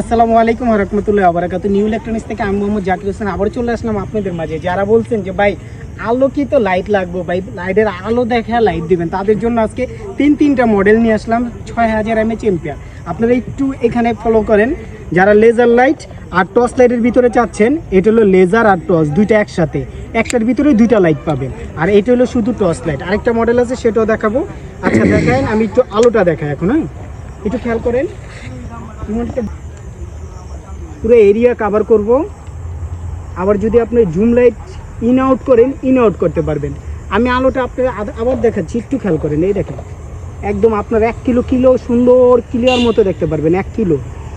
আসসালামু আলাইকুম রহমতুল্লাহ আবরাকাত নিউ ইলেকট্রনিক্স থেকে আমি মোহাম্মদ জাকির হোসেন আবার চলে আসলাম আপনাদের মাঝে। যারা বলছেন যে, ভাই, আলোকিত লাইট লাগবে, ভাই লাইটের আলো দেখা লাইট দিবেন। তাদের জন্য আজকে তিন তিনটা মডেল নিয়ে আসলাম, ছয় হাজার এমএচ এম্পিয়ার আপনারা একটু এখানে ফলো করেন। যারা লেজার লাইট আর টর্চ লাইটের ভিতরে চাচ্ছেন, এটা হলো লেজার আর টর্চ দুইটা একসাথে। একটার ভিতরে দুইটা লাইট পাবেন। আর এটা হলো শুধু টর্চ লাইট আরেকটা মডেল আছে, সেটাও দেখাবো। আচ্ছা দেখায় আমি একটু আলোটা দেখাই এখন হ্যাঁ? একটু খেয়াল করেন। পুরো এরিয়া কভার করব। আবার যদি আপনি জুম লাইট ইন আউট করেন ইন আউট করতে পারবেন। আমি আলোটা আপনার আবার দেখাচ্ছি একটু খেয়াল করেন এই দেখেন। একদম আপনার এক কিলো কিলো সুন্দর ক্লিয়ার মতো দেখতে পারবেন এক কিলো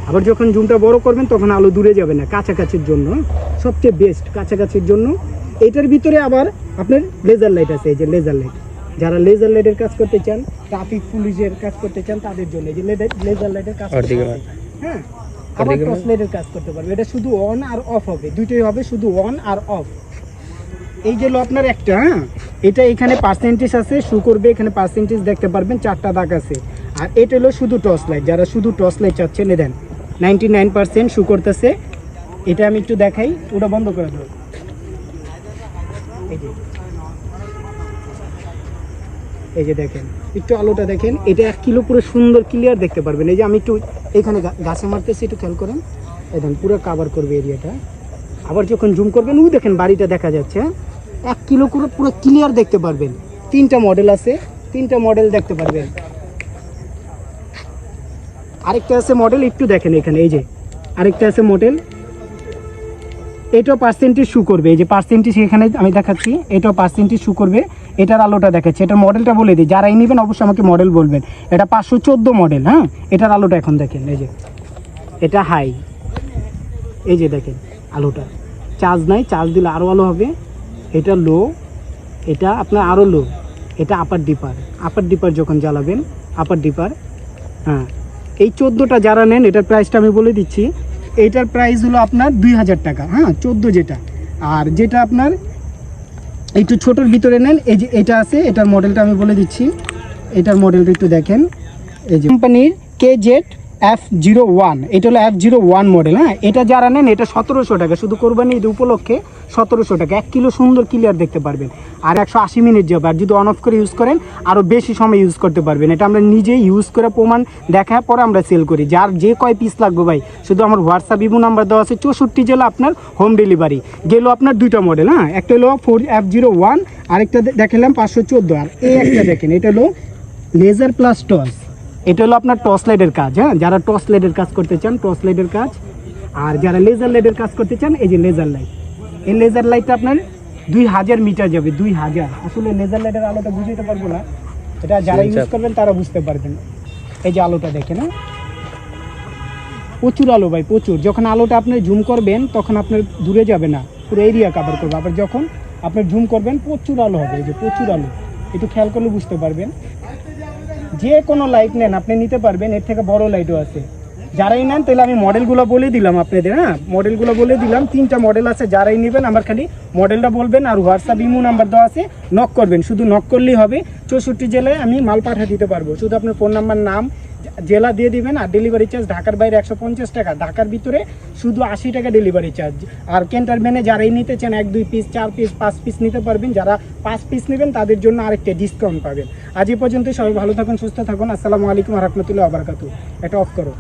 আবার যখন জুমটা বড় করবেন তখন আলো দূরে যাবে না কাছাকাছির জন্য। সবচেয়ে বেস্ট কাছাকাছির জন্য। এটার ভিতরে আবার আপনার লেজার লাইট আছে এই যে লেজার লাইট যারা লেজার লাইটের কাজ করতে চান ট্রাফিক পুলিশের কাজ করতে চান তাদের জন্য এই যে লেজার লাইটের কাজ হ্যাঁ। আবার টর্চ লাইটের কাজ করতে পারবে। এটা শুধু অন আর অফ হবে। দুইটাই হবে শুধু অন আর অফ এই যে হলো আপনার একটা হ্যাঁ? এটা এখানে পার্সেন্টেজ আছে শু করবে এখানে পার্সেন্টেজ দেখতে পারবেন চারটা দাগ আছে। আর এটা হলো শুধু টর্চ লাইট যারা শুধু টর্চ লাইট চাচ্ছেন এ দেন। নাইনটি নাইন পার্সেন্ট শু করতেছে। এটা আমি একটু দেখাই ওটা বন্ধ করে দেবো এই যে। এই যে দেখেন, একটু আলোটা দেখেন, এটা এক কিলো পুরো সুন্দর ক্লিয়ার দেখতে পারবেন। এই যে আমি একটু এখানে গাছে মারতেছি, একটু খেয়াল করেন। দেখেন পুরো কাভার করবে এরিয়াটা। আবার যখন জুম করবেন ওই দেখেন বাড়িটা দেখা যাচ্ছে হ্যাঁ? এক কিলো করে পুরো ক্লিয়ার দেখতে পারবেন। তিনটা মডেল আছে, তিনটা মডেল দেখতে পারবেন। আরেকটা আছে মডেল একটু দেখেন এখানে, এই যে। আরেকটা আছে মডেল এটাও পার্সেন্টেজ শু করবে। এই যে পার্সেন্টেজ এখানে আমি দেখাচ্ছি, এটাও পার্সেন্টেজ শু করবে। এটার আলোটা দেখাচ্ছে, এটার মডেলটা বলে দিই। যারাই নেবেন অবশ্যই আমাকে মডেল বলবেন। এটা পাঁচশো চোদ্দ মডেল হ্যাঁ? এটার আলোটা এখন দেখেন, এই যে। এটা হাই এই যে দেখেন, আলোটা। চার্জ নাই চার্জ দিলে আরও আলো হবে। এটা লো এটা আপনার আরও লো এটা আপার ডিপার আপার ডিপার যখন জ্বালাবেন আপার ডিপার হ্যাঁ। এই চোদ্দোটা যারা নেন, এটার প্রাইসটা আমি বলে দিচ্ছি। এইটার প্রাইস হলো আপনার দুই হাজার টাকা হ্যাঁ চোদ্দ যেটা। আর যেটা আপনার একটু ছোটোর ভিতরে নেন, এই যে এটা আছে, এটার মডেলটা আমি বলে দিচ্ছি। এটার মডেলটা একটু দেখেন। এই যে কোম্পানির K Z F zero one এটা হলো এফ জিরো ওয়ান মডেল হ্যাঁ? এটা যারা নেন, এটা সতেরোশো টাকা। শুধু কোরবানি ঈদ উপলক্ষে সতেরোশো টাকা। এক কিলো সুন্দর ক্লিয়ার দেখতে পারবেন। আর একশো আশি মিনিট যাবে আর যদি অন অফ করে ইউজ করেন আরও বেশি সময় ইউজ করতে পারবেন। এটা আমরা নিজেই ইউজ করে প্রমাণ দেখার পরে আমরা সেল করি। যার যে কয় পিস লাগবে ভাই, শুধু আমার হোয়াটসঅ্যাপ ইভো নাম্বার দেওয়া আছে। চৌষট্টি জেলা আপনার হোম ডেলিভারি গেল আপনার দুইটা মডেল হ্যাঁ? একটা হলো ফোর এফ জিরো ওয়ান আরেকটা দেখালাম পাঁচশো চোদ্দ। আর এই একটা দেখেন, এটা হলো লেজার প্লাস টস এটা হলো আপনার টর্চ লাইটের কাজ হ্যাঁ? যারা টর্চ লাইটের কাজ করতে চান টর্চ লাইটের কাজ। আর যারা লেজার লাইটের কাজ করতে চান এই যে লেজার লাইট। এই লেজার লাইটটা আপনার দুই হাজার মিটার যাবে দুই হাজার। আসলে লেজার লাইটের আলোটা বুঝতে পারব না। এটা যারা ইউজ করবেন তারা বুঝতে পারবেন। এই যে আলোটা দেখে না প্রচুর আলো ভাই প্রচুর। যখন আলোটা আপনি জুম করবেন তখন আপনার দূরে যাবে না। পুরো এরিয়া কাভার করবে। আবার যখন আপনি জুম করবেন প্রচুর আলো হবে। এই যে প্রচুর আলো। একটু খেয়াল করলে বুঝতে পারবেন। যে কোনো লাইট নেন, আপনি নিতে পারবেন, এর থেকে বড় লাইটও আছে। যারাই নেন, তাহলে আমি মডেলগুলো বলে দিলাম আপনাদের হ্যাঁ? মডেলগুলো বলে দিলাম, তিনটা মডেল আছে, যারাই নেবেন, আমার খালি মডেলটা বলবেন, আর হোয়াটসঅ্যাপ ইমো নাম্বার দেওয়া আছে নক করবেন। শুধু নক করলেই হবে, চৌষট্টি জেলায় আমি মাল পাঠা দিতে পারব। শুধু আপনার ফোন নাম্বার নাম জেলা দিয়ে দিবেন আর ডেলিভারি চার্জ ঢাকার বাইরে একশো পঞ্চাশ টাকা। ঢাকার ভিতরে শুধু আশি টাকা ডেলিভারি চার্জ আর ক্যান্টারম্যানে যারাই নিতে চান, এক, দুই পিস চার পিস পাঁচ পিস নিতে পারবেন। যারা পাঁচ পিস নেবেন, তাদের জন্য আরেকটা ডিসকাউন্ট পাবেন। আজ পর্যন্ত সবাই ভালো থাকুন, সুস্থ থাকুন। আসসালামু আলাইকুম রহমতুল্লাহ আবরকাত এটা অফ করো।